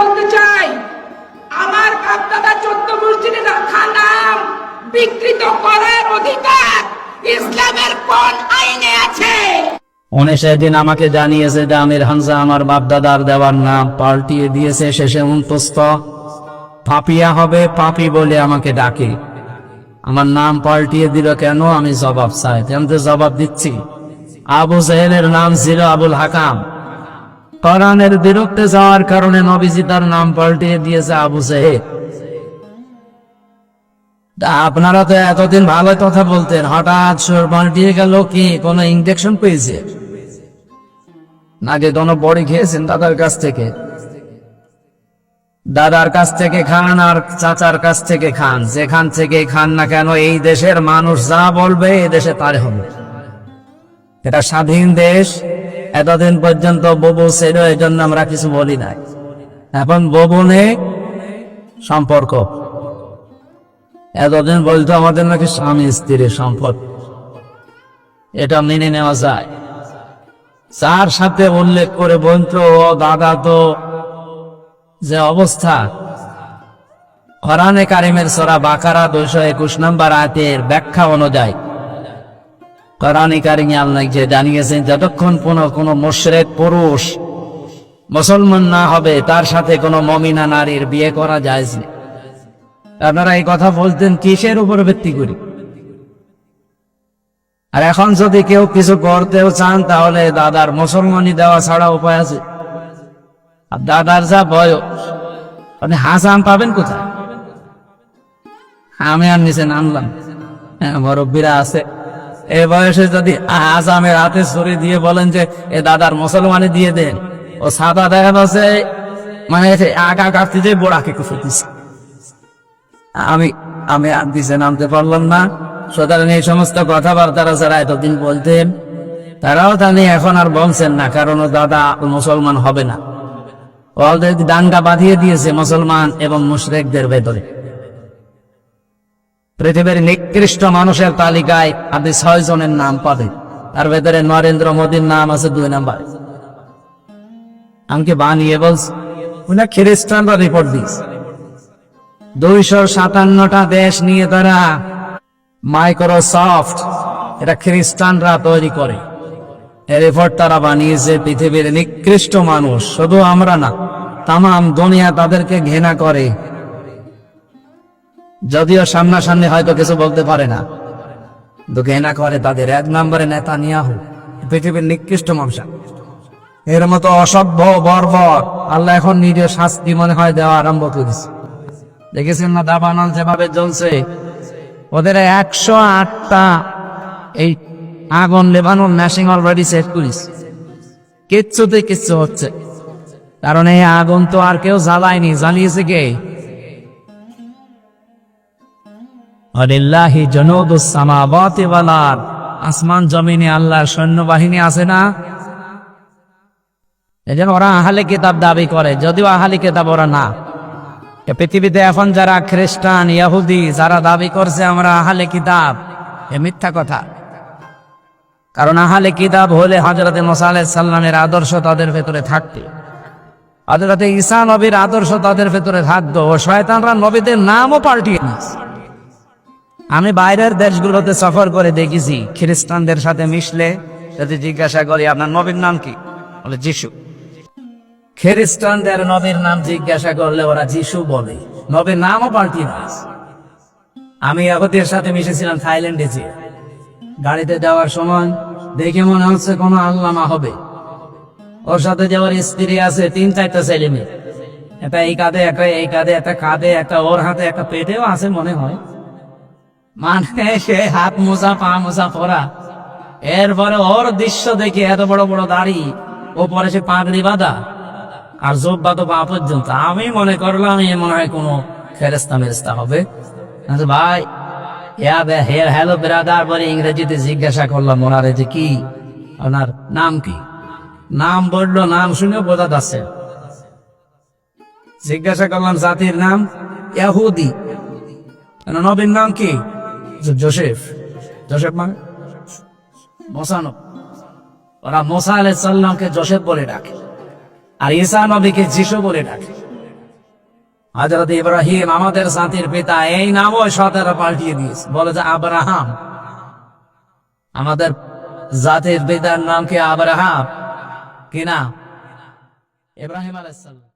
বলতে চাই, আমার বাপদাদা চোদ্দ মসজিদে রাখা নাম বিকৃত করার অধিকার ইসলামের কোন আইনে আছে? সেদিন আমাকে জানিয়েছে যে আমির হামজা আমার বাপদাদার দেওয়ার নাম পাল্টিয়ে দিয়েছে শেষে উন্তস্ত পাপিয়া হবে, পাপি বলে আমাকে ডাকে। আমার নাম পাল্টিয়ে দিল কেন? আমি জবাব চাই। আমি তো জবাব দিচ্ছি? আবু জাহেলের নাম ছিল আবুল হাকাম। কোরআনের বিরুদ্ধে যাওয়ার কারণে নবীজি তার নাম পাল্টিয়ে দিয়েছে আবু তা আপনারা তো এতদিন ভালো কথা বলতেন, হঠাৎ পাল্টিয়ে গেল কি? কোনো ইঞ্জেকশন পেয়েছে? নাকি কোনো বড়ি খেয়েছেন দাদার কাছ থেকে? দাদার কাছ থেকে খান আর চাচার কাছ থেকে খান। যেখান থেকে খান না কেন, এই দেশের মানুষ যা বলবে, এই দেশে তার হবে। এটা স্বাধীন দেশ। এতদিন পর্যন্ত ববু ছিল এই জন্য আমরা কিছু বলি নাই। এখন ববু নেই, সম্পর্ক। এতদিন বলতো আমাদের নাকি স্বামী, স্ত্রীর সম্পদ এটা মেনে নেওয়া যায়। যার সাথে উল্লেখ করে বলতো ও দাদা তো যে অবস্থা। কোরআনে কারিমের সরা বাকারা দুইশো একুশ নম্বর আয়াতের ব্যাখ্যা অনুযায়ী কোরআনে কারিমে আল্লাহ যে জানিয়েছেন যতক্ষণ কোন কোন মোশরেক পুরুষ মুসলমান না হবে, তার সাথে কোনো মমিনা নারীর বিয়ে করা যায় না। আপনারা এই কথা বলতেন কিসের উপর ভিত্তি করি? আর এখন যদি কেউ কিছু করতেও চান, তাহলে দাদার মুসলমানি দেওয়া ছাড়া উপায় আছে। আর দাদার যা বয়স, আপনি হাসান পাবেন কোথায়? আমি আর নিচে নামলাম। হ্যাঁ মুরব্বীরা আছে। এ বয়সে যদি আজামের হাতে ছড়ি দিয়ে বলেন যে, এ দাদার মুসলমানি দিয়ে দেন। ও সাদা দেখা যাচ্ছে মানে আগা কাটতে যে বোড়াকে কুফে দিচ্ছে আমি আমি আর দিছে নামতে পারলাম না। সুতরাং এই সমস্ত কথাবার্তারা যারা এতদিন বলতেন, তারাও জানি এখন আর বলছেন না, কারণ দাদা মুসলমান হবে না। অলরেডি দাঙ্গা বাঁধিয়ে দিয়েছে মুসলমান এবং মুশরেকদের ভেতরে। পৃথিবীর নিকৃষ্ট মানুষের তালিকায় আপনি ছয় জনের নাম পাবেন। তার ভেতরে নরেন্দ্র মোদীর নাম আছে দুই নাম্বার। আমাকে বানিয়ে বলছে উনি খ্রিস্টানরা রিপোর্ট দিয়েছে। দুইশো সাতান্নটা দেশ নিয়ে তারা মাইক্রোসফট, এটা খ্রিস্টানরা তৈরি করে। এই রিপোর্ট তারা বানিয়েছে পৃথিবীর নিকৃষ্ট মানুষ। শুধু আমরা না তাম দুনিয়া তাদেরকে ঘৃণা করে। যদিও সামনাসামনি হয়তো কিছু বলতে পারে না। ঘৃণা করে তাদের এক নম্বরে নেতা নিয়াহু পৃথিবীর নিকৃষ্ট মানুষ। এর মতো অসভ্য বর্বর আল্লাহ এখন নিজের শাস্তি মনে হয় দেওয়া আরম্ভ করেছে দেখেছেন না দাবানল যেভাবে জ্বলছে? ওদের একশো আটটা এই আগুন লেবানোর ম্যাশিং অলরেডি সেট করিস কিচ্ছুতে কিচ্ছু হচ্ছে। কারণ এই আগুন তো আর কেউ জ্বালায়নি, জ্বালিয়েছে কে? আলিল্লাহি জনুদুস সামাওয়াতি আসমান, জমিনে আল্লাহর সৈন্যবাহিনী আছে না? এজন্য ওরা আহলে কিতাব দাবি করে, যদিও আহালি কিতাব ওরা না। পৃথিবীতে এখন যারা খ্রিস্টান ইয়াহুদি যারা দাবি করছে আমরা আহলে কিতাব, এ মিথ্যা কথা। কারণ আহালে কিতাব হলে হজরতে সাল্লামের আদর্শ তাদের ভেতরে থাকতে। হজরতে ঈসা নবীর আদর্শ তাদের ভেতরে থাকতো ও শয়তানরা নবীদের নামও পাল্টিয়ে নিয়েছে আমি বাইরের দেশগুলোতে সফর করে দেখেছি, খ্রিস্টানদের সাথে মিশলে যদি জিজ্ঞাসা করি, আপনার নবীর নাম কি? বলে, যিশু। খ্রিস্টানদের নবীর নাম জিজ্ঞাসা করলে ওরা, যিশু বলে। নবীর নামও পাল্টিয়ে নিয়েছে আমি আগতের সাথে মিশেছিলাম থাইল্যান্ডে যে গাড়িতে যাওয়ার সময় দেখে মনে হচ্ছে কোনো আল্লামা হবে। ওর সাথে যাওয়ার স্ত্রী আছে, তিন চারটা ছেলে মেয়ে। একটা এই কাঁধে, একটা এই কাঁধে, একটা কাঁধে, একটা ওর হাতে, একটা পেটেও আছে মনে হয়। মানে সে হাত মোজা, পা মোজা পরা। এরপরে ওর দৃশ্য দেখে এত বড় বড় দাড়ি ও পরে সে পাগড়ি বাঁধা। আর জোব্বা তো পা পর্যন্ত। আমি মনে করলাম এ মনে হয় কোনো ফেরেস্তা মেরেস্তা হবে। ভাই হ্যালো ব্রাদার বলে ইংরেজিতে জিজ্ঞাসা করলাম ওনারে যে কি? ওনার নাম কি? নাম বলল, নাম শুনেও বোঝা যাচ্ছে। জিজ্ঞাসা করলাম জাতির নাম, ইয়াহুদি। নবীর নাম কি? জোসেফ। জোসেফ মানে? ওরা আলাই জোসেফ বলে ডাকে। আর ঈসা নবীকে যিশু বলে ডাকে। হজরত ইব্রাহিম আমাদের জাতির পিতা, এই নামও সতেরো পাল্টিয়ে দিয়েছে। বলে যে, আব্রাহাম, আমাদের জাতির পিতার নাম কি আব্রাহাম? কি না? ইব্রাহিম আলাইসাল্লাম